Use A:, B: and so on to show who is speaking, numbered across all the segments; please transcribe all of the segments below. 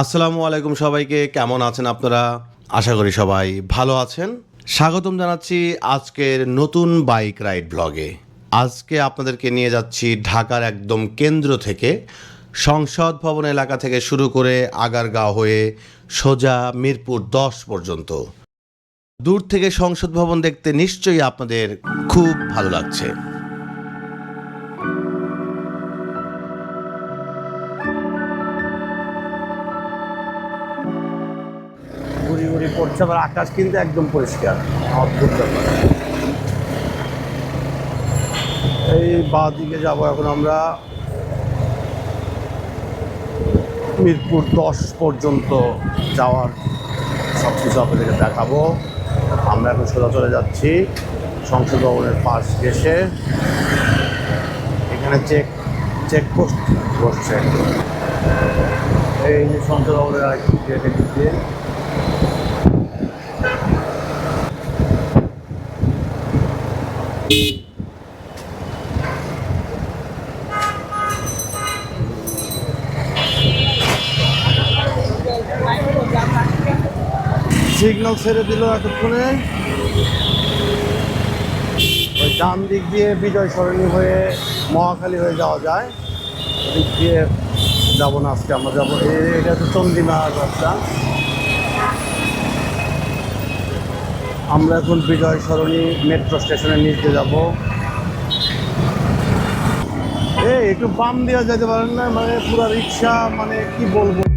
A: আসসালামু আলাইকুম সবাইকে, কেমন আছেন আপনারা? আশা করি সবাই ভালো আছেন। স্বাগতম জানাচ্ছি আজকের নতুন বাইক রাইড ব্লগে। আজকে আপনাদেরকে নিয়ে যাচ্ছি ঢাকার একদম কেন্দ্র থেকে, সংসদ ভবন এলাকা থেকে শুরু করে আগারগাঁও হয়ে সোজা মিরপুর দশ পর্যন্ত। দূর থেকে সংসদ ভবন দেখতে নিশ্চয়ই আপনাদের খুব ভালো লাগছে।
B: গুড়ি পড়ছে আবার আকাশ কিন্তু একদম পরিষ্কার। অদ্ভুত ব্যাপার। এই বা দিকে যাব এখন আমরা। মিরপুর দশ পর্যন্ত যাওয়ার সব কিছু আপনাদেরকে দেখাবো। আমরা এখন সোজা চলে যাচ্ছি। সংসদ ভবনের পাশ ঘেসে এখানে চেক চেক চেকপোস্ট বসছে। এই যে সংসদ ভবনের আরেকটি গেটে সিগন্যাল ছেড়ে দিল এতক্ষণে। ওই ডান দিক দিয়ে বিজয় সরণি হয়ে মহাখালী হয়ে যাওয়া যায়। দিক দিয়ে যাব না আজকে, আমরা যাব। এটা হচ্ছে চন্দিনা রাস্তা। আমরা এখন বিজয় সরণী মেট্রো স্টেশনের নিচে যাব। এই, একটু বাম দেওয়া যেতে পারেন না? মানে পুরো রিক্সা মানে কি বলব?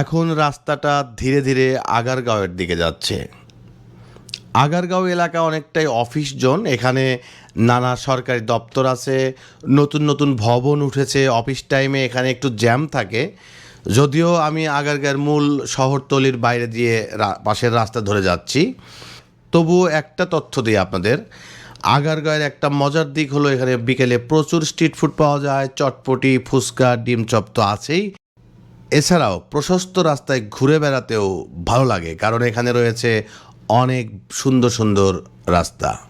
A: এখন রাস্তাটা ধীরে ধীরে আগারগাঁওয়ের দিকে যাচ্ছে। আগারগাঁও এলাকা অনেকটাই অফিস জোন এখানে নানা সরকারি দপ্তর আছে, নতুন নতুন ভবন উঠেছে অফিস টাইমে এখানে একটু জ্যাম থাকে। যদিও আমি আগারগাঁয়ের মূল শহরতলির বাইরে দিয়ে পাশের রাস্তা ধরে যাচ্ছি। তবুও একটা তথ্য দিই আপনাদের আগারগাঁয়ের একটা মজার দিক হলো এখানে বিকেলে প্রচুর স্ট্রিট ফুড পাওয়া যায়, চটপটি, ফুচকা, ডিম চপ তো আছেই। এছাড়াও প্রশস্ত রাস্তায় ঘুরে বেড়াতেও ভালো লাগে কারণ এখানে রয়েছে অনেক সুন্দর সুন্দর রাস্তা।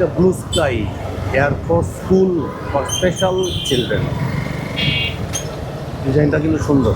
B: এটা blue sky air force school for special children ডিজাইনটা কিন্তু সুন্দর।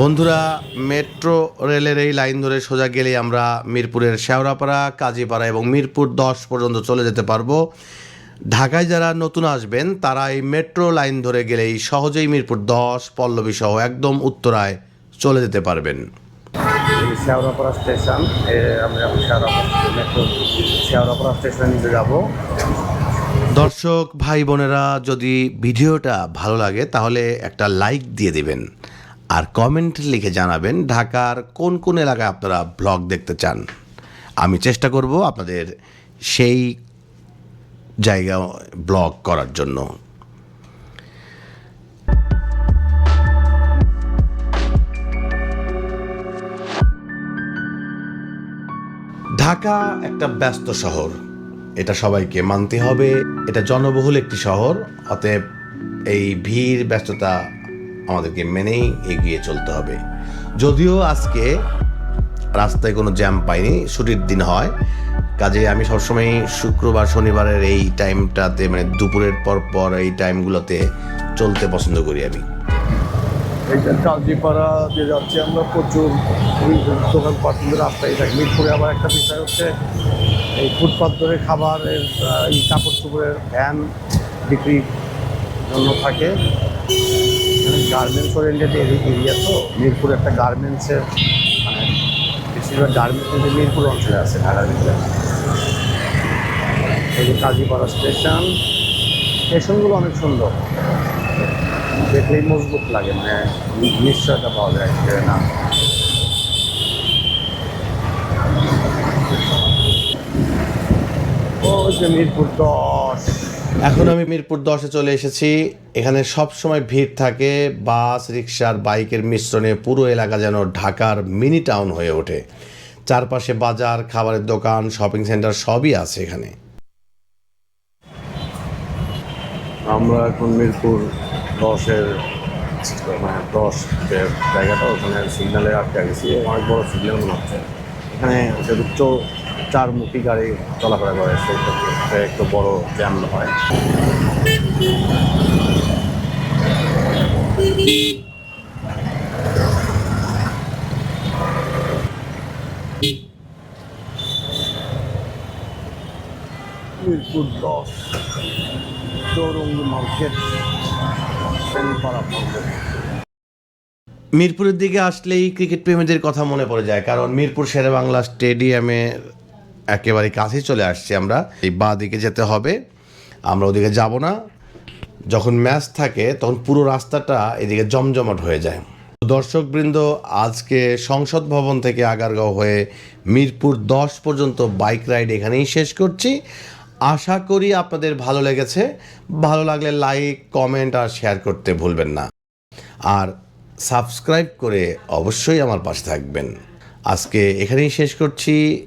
A: বন্ধুরা মেট্রো রেলের এই লাইন ধরে সোজা গেলেই আমরা মিরপুরের শেওড়াপাড়া কাজীপাড়া এবং মিরপুর দশ পর্যন্ত চলে যেতে পারব। ঢাকায় যারা নতুন আসবেন তারা এই মেট্রো লাইন ধরে গেলেই সহজেই মিরপুর দশ পল্লবী সহ একদম উত্তরায় চলে যেতে পারবেন।
B: শেওড়াপাড়া স্টেশন আমরা শেওড়াপাড়া মেট্রো শেওড়াপাড়া স্টেশনে যাব।
A: দর্শক ভাই বোনেরা যদি ভিডিওটা ভালো লাগে তাহলে একটা লাইক দিয়ে দিবেন। আর কমেন্ট লিখে জানাবেন ঢাকার কোন কোন এলাকায় আপনারা ব্লগ দেখতে চান। আমি চেষ্টা করব আপনাদের সেই জায়গা ব্লগ করার জন্য। ঢাকা একটা ব্যস্ত শহর। এটা সবাইকে মানতে হবে। এটা জনবহুল একটি শহর। অতএব এই ভিড়, ব্যস্ততা আমাদেরকে মেনেই এগিয়ে চলতে হবে। যদিও আজকে রাস্তায় কোনো জ্যাম পাইনি, ছুটির দিন হয়। কাজে আমি সবসময় শুক্রবার, শনিবারের এই টাইমটাতে মানে দুপুরের পর পর এই টাইমগুলোতে চলতে পছন্দ করি আমি।
B: এইটা কাজীপাড়া দিয়ে যাচ্ছি আমরা প্রচুর দোকান পার্সেন্টের রাস্তায় থাকি। মিরপুরে আবার একটা বিষয় হচ্ছে, এই ফুটপাত ধরে খাবারের এই কাপড় চোপড়ের ভ্যান বিক্রির জন্য থাকে। গার্মেন্টস ওরিয়েন্টেড এরিয়া তো, মিরপুর একটা গার্মেন্টসের মানে বেশিরভাগ গার্মেন্টস কিন্তু মিরপুর অঞ্চলে আছে, ঢাকার ভিতরে। এই যে কাজীপাড়া স্টেশন স্টেশনগুলো অনেক সুন্দর। দেখলেই মজবুত লাগে মানে নিশ্চয়তা পাওয়া যায় না। ও যে মিরপুর দশ
A: এখন আমি মিরপুর দশে চলে এসেছি। এখানে সব সময় ভিড় থাকে, বাস রিক্সার বাইকের মিশ্রণে পুরো এলাকা যেন ঢাকার মিনি টাউন হয়ে ওঠে। চারপাশে বাজার, খাবারের দোকান, শপিং সেন্টার সবই আছে এখানে।
B: আমরা এখন মিরপুর দশের মানে দশ জায়গাটা, ওখানে সিগনালে আটকে গেছি। অনেক বড় সিগন্যাল মনে হচ্ছে। এখানে চো চারমুখী গাড়ি চলাফেরা করে। সেই ক্ষেত্রে একটু বড় জ্যাম হয়।
A: মিরপুরের দিকে আসলেই ক্রিকেট প্রেমীদের কথা মনে পড়ে যায়, কারণ মিরপুর শেরে বাংলা স্টেডিয়ামে একেবারে কাছে চলে আসছি আমরা। এই বাঁ দিকে যেতে হবে, আমরা ওদিকে যাব না। যখন ম্যাচ থাকে, তখন পুরো রাস্তাটা এদিকে জমজমাট হয়ে যায়। দর্শকবৃন্দ, আজকে সংসদ ভবন থেকে আগারগাঁও হয়ে মিরপুর দশ পর্যন্ত বাইক রাইড এখানেই শেষ করছি। আশা করি আপনাদের ভালো লেগেছে। ভালো লাগলে লাইক, কমেন্ট আর শেয়ার করতে ভুলবেন না। আর সাবস্ক্রাইব করে অবশ্যই আমার পাশে থাকবেন। আজকে এখানেই শেষ করছি।